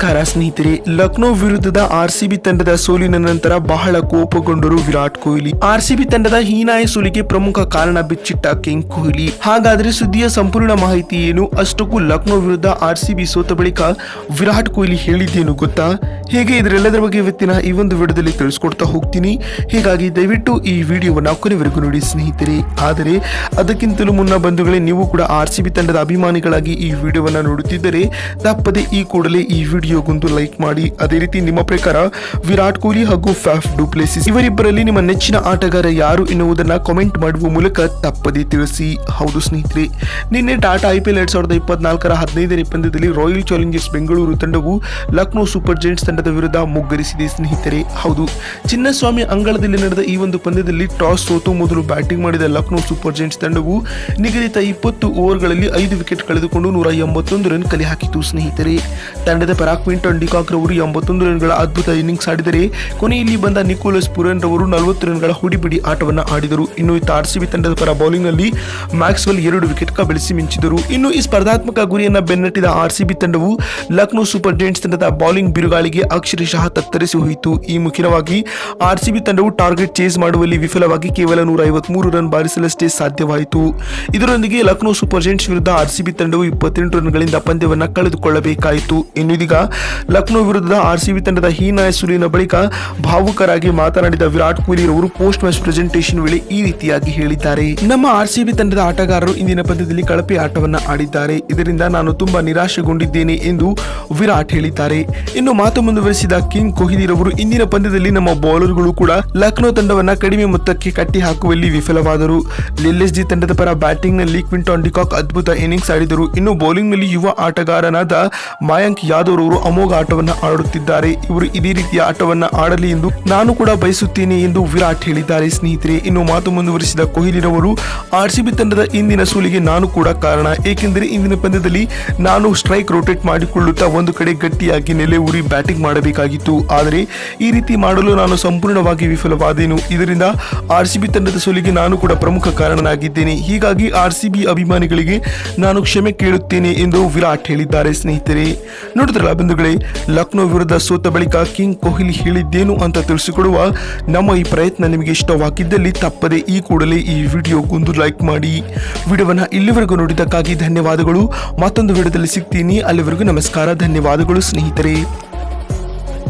ನಮಸ್ಕಾರ, ಸ್ನೇಹಿತರೆ. ಲಕ್ನೋ ವಿರುದ್ಧದ ಆರ್ ಆರ್ಸಿಬಿ ತಂಡದ ಸೋಲಿನ ನಂತರ ಬಹಳ ಕೋಪಗೊಂಡರು ವಿರಾಟ್ ಕೊಹ್ಲಿ. ಆರ್ ಆರ್ಸಿಬಿ ತಂಡದ ಹೀನಾಯ ಸೋಲಿಗೆ ಪ್ರಮುಖ ಕಾರಣ ಬಿಚ್ಚಿಟ್ಟ ಕಿಂಗ್ ಕೊಹ್ಲಿ. ಹಾಗಾದ್ರೆ ಸುದ್ದಿಯ ಸಂಪೂರ್ಣ ಮಾಹಿತಿ ಏನು? ಅಷ್ಟಕ್ಕೂ ಲಕ್ನೋ ವಿರುದ್ಧ ಆರ್ ಆರ್ಸಿಬಿ ಸೋತ ಬಳಿಕ ವಿರಾಟ್ ಕೊಹ್ಲಿ ಹೇಳಿದ್ದೇನು ಗೊತ್ತಾ? ಹೇಗೆ ಇದರೆಲ್ಲದರ ಬಗ್ಗೆ ಇವತ್ತಿನ ಈ ಒಂದು ವಿಡಿಯೋದಲ್ಲಿ ತಿಳಿಸ್ಕೊಡ್ತಾ ಹೋಗ್ತೀನಿ. ಹೀಗಾಗಿ ದಯವಿಟ್ಟು ಈ ವಿಡಿಯೋವನ್ನು ಕೊನೆವರೆಗೂ ನೋಡಿ ಸ್ನೇಹಿತರೆ. ಆದರೆ, ಅದಕ್ಕಿಂತಲೂ ಮುನ್ನ ಬಂಧುಗಳೇ, ನೀವು ಕೂಡ ಆರ್ ಸಿ ಬಿ ತಂಡದ ಅಭಿಮಾನಿಗಳಾಗಿ ಈ ವಿಡಿಯೋವನ್ನು ನೋಡುತ್ತಿದ್ದರೆ, ತಪ್ಪದೆ ಈ ಕೂಡಲೇ ಈ ವಿಡಿಯೋಗೊಂದು ಲೈಕ್ ಮಾಡಿ. ಅದೇ ರೀತಿ ನಿಮ್ಮ ಪ್ರಕಾರ ವಿರಾಟ್ ಕೊಹ್ಲಿ ಹಾಗೂ ಫ್ಯಾಫ್ ಡುಪ್ಲೆಸಿಸ್ ಇವರಿಬ್ಬರಲ್ಲಿ ನಿಮ್ಮ ನೆಚ್ಚಿನ ಆಟಗಾರ ಯಾರು ಎನ್ನುವುದನ್ನು ಕಾಮೆಂಟ್ ಮಾಡುವ ಮೂಲಕ ತಪ್ಪದೇ ತಿಳಿಸಿ. ಹೌದು ಸ್ನೇಹಿತರೆ, ನಿನ್ನೆ ಟಾಟಾ ಐ ಪಿ ಎಲ್ ಎರಡ್ ಸಾವಿರದ ಇಪ್ಪತ್ನಾಲ್ಕರ ಹದಿನೈದನೇ ಪಂದ್ಯದಲ್ಲಿ ರಾಯಲ್ ಚಾಲೆಂಜರ್ಸ್ ಬೆಂಗಳೂರು ತಂಡವು ಲಕ್ನೋ ಸೂಪರ್ ಜೈಂಟ್ಸ್ ತಂಡದ ವಿರುದ್ಧ ಮುಗ್ಗರಿಸಿದೆ ಸ್ನೇಹಿತರೆ. ಹೌದು, ಚಿನ್ನಸ್ವಾಮಿ ಅಂಗಳದಲ್ಲಿ ನಡೆದ ಈ ಒಂದು ಪಂದ್ಯದಲ್ಲಿ ಟಾಸ್ ಸೋತು ಮೊದಲು ಬ್ಯಾಟಿಂಗ್ ಮಾಡಿದ ಲಕ್ನೋ ಸೂಪರ್ ಜೈಂಟ್ಸ್ ತಂಡವು ನಿಗದಿತ ಇಪ್ಪತ್ತು ಓವರ್ಗಳಲ್ಲಿ ಐದು ವಿಕೆಟ್ ಕಳೆದುಕೊಂಡು ನೂರ ಎಂಬತ್ತೊಂದು ರನ್ ಕಲೆ ಹಾಕಿತು ಸ್ನೇಹಿತರೆ. ತಂಡದ ಪರ ಕ್ವಿಂಟನ್ ಡಿಕಾಕ್ ರವರು ಎಂಬತ್ತೊಂದು ರನ್ಗಳ ಅದ್ಭುತ ಇನ್ನಿಂಗ್ಸ್ ಆಡಿದರೆ, ಕೊನೆಯಲ್ಲಿ ಬಂದ ನಿಕೋಲಸ್ ಪುರನ್ ರವರು ನಲವತ್ತು ರನ್ಗಳ ಹುಡಿಬಿಡಿ ಆಟವನ್ನು ಆಡಿದರು. ಇನ್ನು ಇತ್ತ ಆರ್ಸಿಬಿ ತಂಡದ ಪರ ಬೌಲಿಂಗ್ನಲ್ಲಿ ಮ್ಯಾಕ್ಸ್ವೆಲ್ ಎರಡು ವಿಕೆಟ್ ಕಬಳಿಸಿ ಮಿಂಚಿದರು. ಇನ್ನು ಈ ಸ್ಪರ್ಧಾತ್ಮಕ ಗುರಿಯನ್ನು ಬೆನ್ನಟ್ಟಿದ ಆರ್ ಸಿಬಿ ತಂಡವು ಲಕ್ನೋ ಸೂಪರ್ ಜೈಂಟ್ಸ್ ತಂಡದ ಬೌಲಿಂಗ್ ಬಿರುಗಾಳಿಗೆ ಅಕ್ಷರಶಃ ತತ್ತರಿಸಿ ಹೋಯಿತು. ಈ ಮುಖ್ಯವಾಗಿ ಆರ್ ಸಿಬಿ ತಂಡವು ಟಾರ್ಗೆಟ್ ಚೇಸ್ ಮಾಡುವಲ್ಲಿ ವಿಫಲವಾಗಿ ಕೇವಲ ನೂರ ಐವತ್ಮೂರು ರನ್ ಬಾರಿಸಲಷ್ಟೇ ಸಾಧ್ಯವಾಯಿತು. ಇದರೊಂದಿಗೆ ಲಕ್ನೋ ಸೂಪರ್ ಜೈಂಟ್ಸ್ ವಿರುದ್ಧ ಆರ್ ಸಿಬಿ ತಂಡವು ಇಪ್ಪತ್ತೆಂಟು ರನ್ಗಳಿಂದ ಪಂದ್ಯವನ್ನು ಕಳೆದುಕೊಳ್ಳಬೇಕಾಯಿತು. ಇನ್ನು ಇದೀಗ ಲಕ್ನೋ ವಿರುದ್ಧದ ಆರ್ಸಿಬಿ ತಂಡದ ಹೀನಾಯ ಸುಲಿನ ಬಳಿಕ ಭಾವುಕರಾಗಿ ಮಾತನಾಡಿದ ವಿರಾಟ್ ಕೊಹ್ಲಿ ಅವರು ಪೋಸ್ಟ್ ಮ್ಯಾಚ್ ಪ್ರೆಸೆಂಟೇಷನ್ ವೇಳೆ ಈ ರೀತಿಯಾಗಿ ಹೇಳಿದ್ದಾರೆ. ನಮ್ಮ ಆರ್ಸಿಬಿ ತಂಡದ ಆಟಗಾರರು ಇಂದಿನ ಪಂದ್ಯದಲ್ಲಿ ಕಳಪೆ ಆಟವನ್ನ ಆಡಿದ್ದಾರೆ. ಇದರಿಂದ ನಾನು ತುಂಬಾ ನಿರಾಶೆಗೊಂಡಿದ್ದೇನೆ ಎಂದು ವಿರಾಟ್ ಹೇಳಿದ್ದಾರೆ. ಇನ್ನು ಮಾತು ಮುಂದುವರೆಸಿದ ಕಿಂಗ್ ಕೊಹ್ಲಿ ಅವರು ಇಂದಿನ ಪಂದ್ಯದಲ್ಲಿ ನಮ್ಮ ಬೌಲರ್ಗಳು ಕೂಡ ಲಕ್ನೋ ತಂಡವನ್ನ ಕಡಿಮೆ ಮೊತ್ತಕ್ಕೆ ಕಟ್ಟಿ ಹಾಕುವಲ್ಲಿ ವಿಫಲವಾದರು. ಲಿಲ್ಲೆಸ್ಜಿ ತಂಡದ ಪರ ಬ್ಯಾಟಿಂಗ್ನಲ್ಲಿ ಕ್ವಿಂಟಾನ್ ಡಿಕಾಕ್ ಅದ್ಭುತ ಇನ್ನಿಂಗ್ಸ್ ಆಡಿದರು. ಇನ್ನು ಬೌಲಿಂಗ್ನಲ್ಲಿ ಯುವ ಆಟಗಾರನಾದ ಮಾಯಾಂಕ್ ಯಾದವ್ ರವರು ಅಮೋಘ ಆಟವನ್ನ ಆಡುತ್ತಿದ್ದಾರೆ. ಇವರು ಇದೇ ರೀತಿಯ ಆಟವನ್ನ ಆಡಲಿ ಎಂದು ನಾನು ಕೂಡ ಬಯಸುತ್ತೇನೆ ಎಂದು ವಿರಾಟ್ ಹೇಳಿದ್ದಾರೆ. ಸ್ನೇಹಿತರೆ, ಇನ್ನು ಮಾತು ಮುಂದುವರಿಸಿದ ಕೊಹ್ಲಿ ರವರು ಆರ್ಸಿಬಿ ತಂಡದ ಇಂದಿನ ಸೋಲಿಗೆ ನಾನು ಕೂಡ ಕಾರಣ. ಏಕೆಂದರೆ ಇಂದಿನ ಪಂದ್ಯದಲ್ಲಿ ನಾನು ಸ್ಟ್ರೈಕ್ ರೋಟೇಟ್ ಮಾಡಿಕೊಳ್ಳುತ್ತಾ ಒಂದು ಕಡೆ ಗಟ್ಟಿಯಾಗಿ ನೆಲೆ ಊರಿ ಬ್ಯಾಟಿಂಗ್ ಮಾಡಬೇಕಾಗಿತ್ತು. ಆದರೆ ಈ ರೀತಿ ಮಾಡಲು ನಾನು ಸಂಪೂರ್ಣವಾಗಿ ವಿಫಲವಾದೇನು. ಇದರಿಂದ ಆರ್ಸಿಬಿ ತಂಡದ ಸೋಲಿಗೆ ನಾನು ಕೂಡ ಪ್ರಮುಖ ಕಾರಣನಾಗಿದ್ದೇನೆ. ಹೀಗಾಗಿ ಆರ್ಸಿಬಿ ಅಭಿಮಾನಿಗಳಿಗೆ ನಾನು ಕ್ಷಮೆ ಕೇಳುತ್ತೇನೆ ಎಂದು ವಿರಾಟ್ ಹೇಳಿದ್ದಾರೆ. ಸ್ನೇಹಿತರೆ, ನೋಡಿದ್ರಲ್ಲ ಬಂಧುಗಳೇ, ಲಕ್ನೋ ವಿರುದ್ಧ ಸೋತ ಬಳಿಕ ಕಿಂಗ್ ಕೊಹ್ಲಿ ಹೇಳಿದ್ದೇನು ಅಂತ ತಿಳಿಸಿಕೊಡುವ ನಮ್ಮ ಈ ಪ್ರಯತ್ನ ನಿಮಗೆ ಇಷ್ಟವಾಗಿದ್ದಲ್ಲಿ ತಪ್ಪದೆ ಈ ಕೂಡಲೇ ಈ ವಿಡಿಯೋಗೊಂದು ಲೈಕ್ ಮಾಡಿ. ವಿಡಿಯೋವನ್ನು ಇಲ್ಲಿವರೆಗೂ ನೋಡಿದ್ದಕ್ಕಾಗಿ ಧನ್ಯವಾದಗಳು. ಮತ್ತೊಂದು ವಿಡಿಯೋದಲ್ಲಿ ಸಿಗ್ತೀನಿ. ಅಲ್ಲಿವರೆಗೂ ನಮಸ್ಕಾರ. ಧನ್ಯವಾದಗಳು ಸ್ನೇಹಿತರೆ.